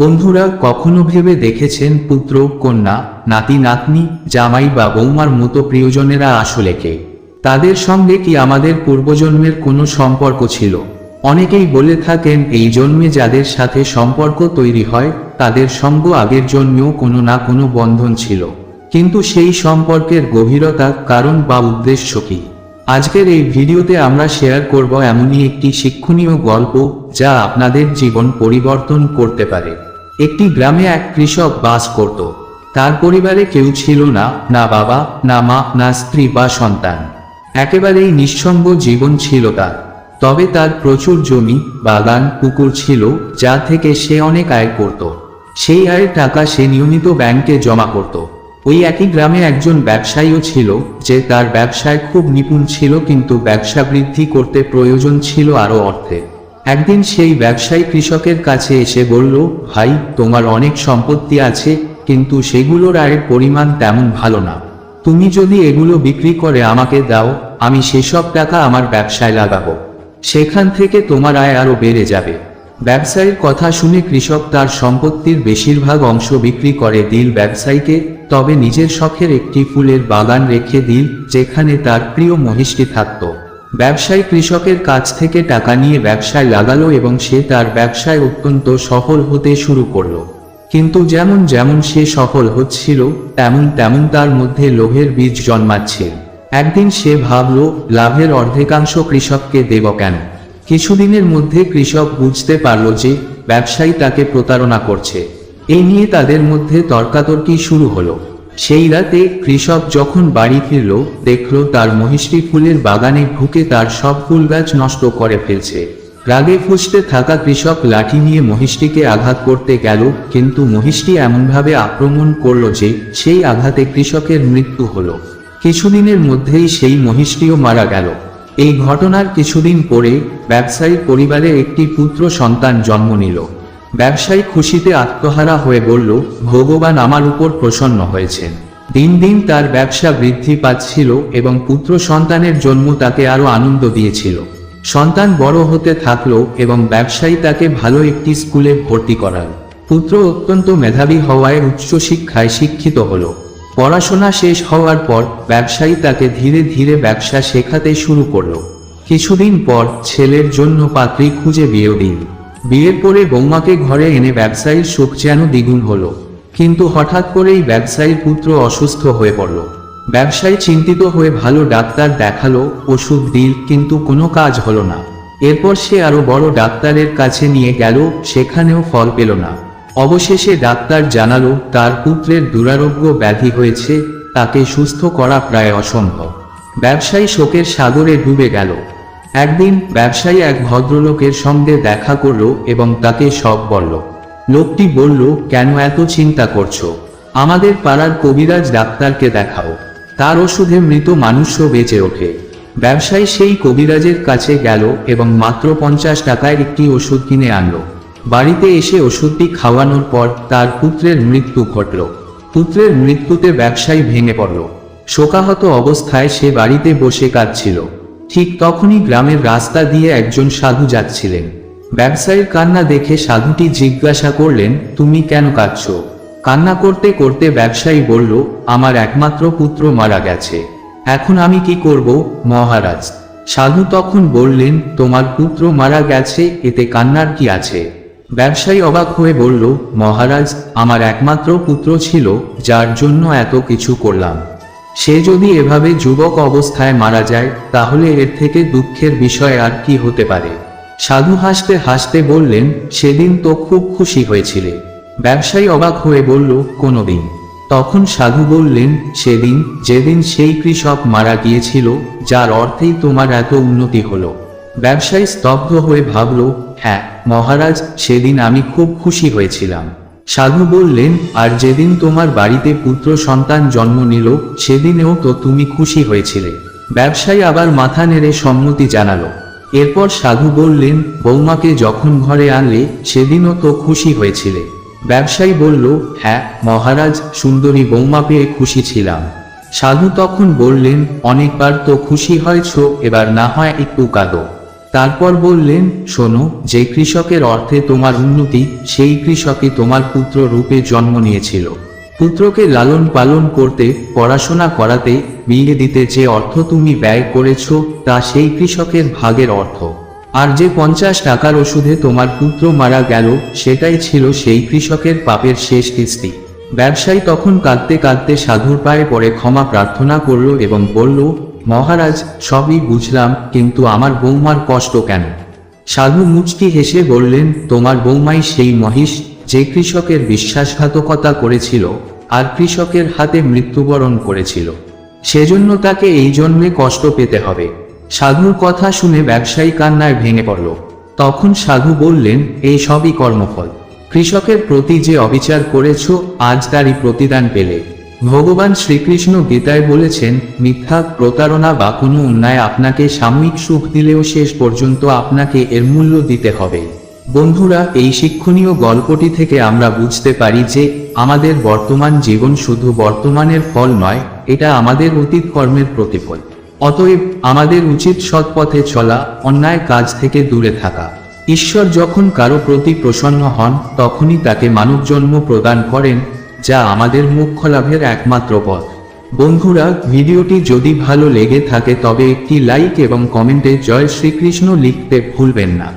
বন্ধুরা কখনো ভেবে দেখেছেন পুত্র, কন্যা, নাতি, নাতনি, জামাই বা বৌমার মতো প্রিয়জনেরা আসলে কে? তাদের সঙ্গে কি আমাদের পূর্বজন্মের কোনো সম্পর্ক ছিল? অনেকেই বলে থাকেন এই জন্মে যাদের সাথে সম্পর্ক তৈরি হয়, তাদের সঙ্গ আগের জন্মেও কোনো না কোনো বন্ধন ছিল। কিন্তু সেই সম্পর্কের গভীরতা, কারণ বা উদ্দেশ্য কি? আজকের এই ভিডিওতে আমরা শেয়ার করব এমনই একটি শিক্ষণীয় গল্প যা আপনাদের জীবন পরিবর্তন করতে পারে। একটি গ্রামে এক কৃষক বাস করত। তার পরিবারে কেউ ছিল না না বাবা, না মা, না স্ত্রী বা সন্তান। একেবারেই নিঃসঙ্গ জীবন ছিল তার। তবে তার প্রচুর জমি, বাগান, পুকুর ছিল, যা থেকে সে অনেক আয় করত। সেই আয়ের টাকা সে নিয়মিত ব্যাংকে জমা করত। ওই একই গ্রামে একজন ব্যবসায়ীও ছিল, যে তার ব্যবসায় খুব নিপুণ ছিল, কিন্তু ব্যবসা বৃদ্ধি করতে প্রয়োজন ছিল আরও অর্থের একদিন সেই ব্যবসায়ী কৃষকের কাছে এসে বলল, ভাই, তোমার অনেক সম্পত্তি আছে, কিন্তু সেগুলোর আয়ের পরিমাণ তেমন ভালো না। তুমি যদি এগুলো বিক্রি করে আমাকে দাও, আমি সেসব টাকা আমার ব্যবসায় লাগাবো। সেখান থেকে তোমার আয় আরও বেড়ে যাবে ব্যবসায়ীর কথা শুনে কৃষক তার সম্পত্তির বেশিরভাগ অংশ বিক্রি করে দিল ব্যবসায়ীকে, তবে নিজের শখের একটি ফুলের বাগান রেখে দিল, যেখানে তার প্রিয় মহিষটি থাকত। ব্যবসায়ী কৃষকের কাছ থেকে টাকা নিয়ে ব্যবসায় লাগালো এবং সে তার ব্যবসায় অত্যন্ত সফল হতে শুরু করল। কিন্তু যেমন যেমন সে সফল হচ্ছিল, তেমন তেমন তার মধ্যে লোভের বীজ জন্মাচ্ছিল একদিন সে ভাবল, লাভের অর্ধেকাংশ কৃষককে দেব কেন? কিছুদিনের মধ্যে কৃষক বুঝতে পারল যে ব্যবসায়ী তাকে প্রতারণা করছে। এই নিয়ে তাদের মধ্যে তর্কাতর্কি শুরু হলো। সেই রাতে কৃষক যখন বাড়ি ফিরল, দেখল তার মহিষটি ফুলের বাগানে ঢুকে তার সব ফুল গাছ নষ্ট করে ফেলছে। রাগে ফুসতে থাকা কৃষক লাঠি নিয়ে মহিষটিকে আঘাত করতে গেল, কিন্তু মহিষটি এমনভাবে আক্রমণ করল যে সেই আঘাতে কৃষকের মৃত্যু হলো। কিছুদিনের মধ্যেই সেই মহিষটিও মারা গেল। এই ঘটনার কিছুদিন পরে ব্যবসায়ীর পরিবারে একটি পুত্র সন্তান জন্ম নিল। ব্যবসায়ী খুশিতে আত্মহারা হয়ে বলল, ভগবান আমার উপর প্রসন্ন হয়েছেন। দিন দিন তার ব্যবসা বৃদ্ধি পাচ্ছিল এবং পুত্র সন্তানের জন্ম তাকে আরও আনন্দ দিয়েছিল। সন্তান বড় হতে থাকল এবং ব্যবসায়ী তাকে ভালো একটি স্কুলে ভর্তি করাল। পুত্র অত্যন্ত মেধাবী হওয়ায় উচ্চশিক্ষায় শিক্ষিত হলো। পড়াশোনা শেষ হওয়ার পর ব্যবসায়ী তাকে ধীরে ধীরে ব্যবসা শেখাতে শুরু করল। কিছুদিন পর ছেলের জন্য পাত্রী খুঁজে বিয়ে দিন বিয়ের পরে বৌমাকে ঘরে এনে ব্যবসায়ীর সুখ যেন দ্বিগুণ হলো। কিন্তু হঠাৎ করেই ব্যবসায়ীর পুত্র অসুস্থ হয়ে পড়ল। ব্যবসায়ী চিন্তিত হয়ে ভালো ডাক্তার দেখাল, ওষুধ দিল, কিন্তু কোনো কাজ হলো না। এরপর সে আরও বড় ডাক্তারের কাছে নিয়ে গেল, সেখানেও ফল পেল না। অবশেষে ডাক্তার জানালো, তার পুত্রের দুরারোগ্য ব্যাধি হয়েছে, তাকে সুস্থ করা প্রায় অসম্ভব। ব্যবসায়ী শোকের সাগরে ডুবে গেল। একদিন ব্যবসায়ী এক ভদ্রলোকের সঙ্গে দেখা করল এবং তাকে সব বলল, লোকটি বলল, কেন এত চিন্তা করছ? আমাদের পাড়ার কবিরাজ ডাক্তারকে দেখাও। তার ওষুধে মৃত মানুষও বেঁচে ওঠে। ব্যবসায়ী সেই কবিরাজের কাছে গেল এবং মাত্র পঞ্চাশ টাকায় একটি ওষুধ কিনে আনলো। বাড়িতে এসে ওষুধটি খাওয়ানোর পর তার পুত্রের মৃত্যু ঘটল। পুত্রের মৃত্যুতে ব্যবসায়ী ভেঙে পড়ল। শোকাহত অবস্থায় সে বাড়িতে বসে কাঁদছিল। ঠিক তখনই গ্রামের রাস্তা দিয়ে একজন সাধু যাচ্ছিলেন। ব্যবসায়ীর কান্না দেখে সাধুটি জিজ্ঞাসা করলেন, তুমি কেন কাঁদছ? কান্না করতে করতে ব্যবসায়ী বলল, আমার একমাত্র পুত্র মারা গেছে। এখন আমি কি করব, মহারাজ? সাধু তখন বললেন, তোমার পুত্র মারা গেছে, এতে কান্নার কি আছে? ব্যবসায়ী অবাক হয়ে বলল, মহারাজ, আমার একমাত্র পুত্র ছিল, যার জন্য এত কিছু করলাম। সে যদি এভাবে যুবক অবস্থায় মারা যায়, তাহলে এর থেকে দুঃখের বিষয় আর কি হতে পারে? সাধু হাসতে হাসতে বললেন, সেদিন তো খুব খুশি হয়েছিলে। ব্যবসায়ী অবাক হয়ে বলল, কোনোদিন। তখন সাধু বললেন, সেদিন, যেদিন সেই কৃষক মারা গিয়েছিল, যার অর্থেই তোমার এত উন্নতি হলো। ব্যবসায়ী স্তব্ধ হয়ে ভাবল হ্যাঁ মহারাজ, সেদিন আমি খুব খুশি হয়েছিলাম। সাধু বললেন, আর যেদিন তোমার বাড়িতে পুত্র সন্তান জন্ম নিল, সেদিনেও তো তুমি খুশি হয়েছিলে। ব্যবসায়ী আবার মাথা নেড়ে সম্মতি জানালো। এরপর সাধু বললেন, বৌমাকে যখন ঘরে আনলে, সেদিনও তো খুশি হয়েছিলে। ব্যবসায়ী বলল হ্যাঁ মহারাজ, সুন্দরী বৌমা পেয়ে খুশি ছিলাম। সাধু তখন বললেন, অনেকবার তো খুশি হয়েছ, এবার না হয় একটু কাঁদো। তারপর বললেন, শোনো, যে কৃষকের অর্থে তোমার উন্নতি, সেই কৃষকই তোমার পুত্র রূপে জন্ম নিয়েছিল। পুত্রকে লালন পালন করতে, পড়াশোনা করাতে, বিয়ে দিতে যে অর্থ তুমি ব্যয় করেছ, তা সেই কৃষকের ভাগের অর্থ। আর যে পঞ্চাশ টাকার ওষুধে তোমার পুত্র মারা গেল, সেটাই ছিল সেই কৃষকের পাপের শেষ কিস্তি। ব্যবসায়ী তখন কাঁদতে কাঁদতে সাধুর পায়ে পড়ে ক্ষমা প্রার্থনা করল এবং বলল মহারাজ, সবই বুঝলাম, কিন্তু আমার বৌমার কষ্ট কেন? সাধু মুচকি হেসে বললেন, তোমার বৌমাই সেই মহিষ যে কৃষকের বিশ্বাসঘাতকতা করেছিল আর কৃষকের হাতে মৃত্যুবরণ করেছিল। সেজন্য তাকে এই জন্মে কষ্ট পেতে হবে। সাধুর কথা শুনে ব্যবসায়ী কান্নায় ভেঙে পড়ল। তখন সাধু বললেন, এই সবই কর্মফল। কৃষকের প্রতি যে অবিচার করেছ, আজ তারই প্রতিদান পেলে। ভগবান শ্রীকৃষ্ণ গীতায় বলেছেন, মিথ্যা প্রতারণা বা কোনো অন্যায় আপনাকে সাময়িক সুখ দিলেও শেষ পর্যন্ত আপনাকে এর মূল্য দিতে হবে। বন্ধুরা, এই শিক্ষণীয় গল্পটি থেকে আমরা বুঝতে পারি যে, আমাদের বর্তমান জীবন শুধু বর্তমানের ফল নয়, এটা আমাদের অতীত কর্মের প্রতিফল। অতএব, আমাদের উচিত সৎ পথে চলা, অন্যায় কাজ থেকে দূরে থাকা। ঈশ্বর যখন কারও প্রতি প্রসন্ন হন, তখনই তাকে মানব জন্ম প্রদান করেন যা আমাদের মুখ্য লাভের একমাত্র পথ। বন্ধুরা, ভিডিওটি যদি ভালো লেগে থাকে তবে একটি লাইক এবং কমেন্টে জয় শ্রীকৃষ্ণ লিখতে ভুলবেন না।